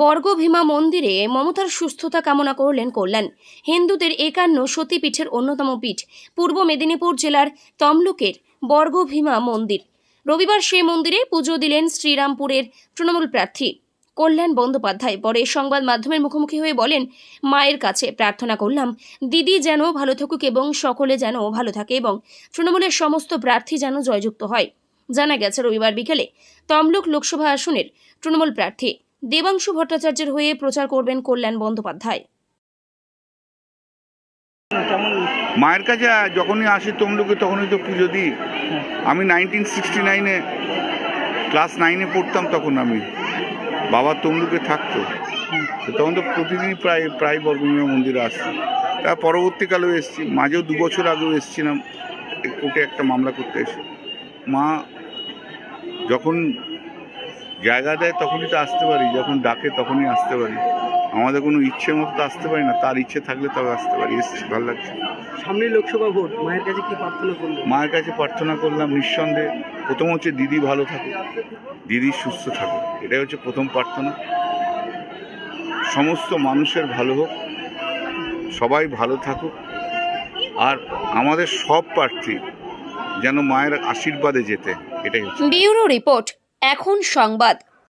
বর্গভীমা মন্দিরে মমতার সুস্থতা কামনা করলেন কল্যাণ। হিন্দুদের একান্ন সতীপীঠের অন্যতম পীঠ, পূর্ব মেদিনীপুর জেলার তমলুকের বর্গভীমা মন্দির। রবিবার সেই মন্দিরে পুজো দিলেন শ্রীরামপুরের তৃণমূল প্রার্থী। কল্যাণ বন্দ্যোপাধ্যায় পরে সংবাদ মাধ্যমের মুখোমুখি হয়ে বলেন, মায়ের কাছে প্রার্থনা করলাম, দিদি যেন ভালো থাকুক এবং সকলে যেন ভালো থাকে এবং তৃণমূলের সমস্ত প্রার্থী যেন জয়যুক্ত হয়। জানা গেছে রবিবার বিকেলে তমলুক লোকসভা আসনের তৃণমূল প্রার্থী দেবাংশু ভট্টাচার্যের হয়ে প্রচার করবেন কল্যাণ বন্দ্যোপাধ্যায়। মায়ের কাছে যখনই আসি তমলুকে, তখনই তো পুজো দিই। আমি নাইনটিন সিক্সটি নাইনে ক্লাস নাইনে পড়তাম তখন আমি। বাবা তমলুকে থাকতো। তখন তো প্রতিদিনই প্রায় প্রায় বর্গমীয় মন্দিরে আসতাম। তা পরবর্তীকালেও এসেছি। মাঝেও দু বছর আগেও এসেছিলাম। কোর্টে একটা মামলা করতে এসে। মা যখন জায়গা দেয় তখনই তো আসতে পারি যখন ডাকে তখনই আসতে পারি। আমাদের কোনো ইচ্ছে মতো তো আসতে পারি না তার ইচ্ছে থাকলে তবে আসতে পারি এসেছি ভালো লাগছে। সামনে লোকসভা ভোট মায়ের কাছে কি প্রার্থনা করলেন? মায়ের কাছে প্রার্থনা করলাম নিঃসন্দেহে প্রথম হচ্ছে দিদি ভালো থাকুক দিদি সুস্থ থাকুক এটাই হচ্ছে প্রথম প্রার্থনা। সমস্ত মানুষের ভালো হোক সবাই ভালো থাকুক আর আমাদের সব প্রার্থী যেন মায়ের আশীর্বাদে যেতে এটাই হচ্ছে। Bureau report. এখন সংবাদ।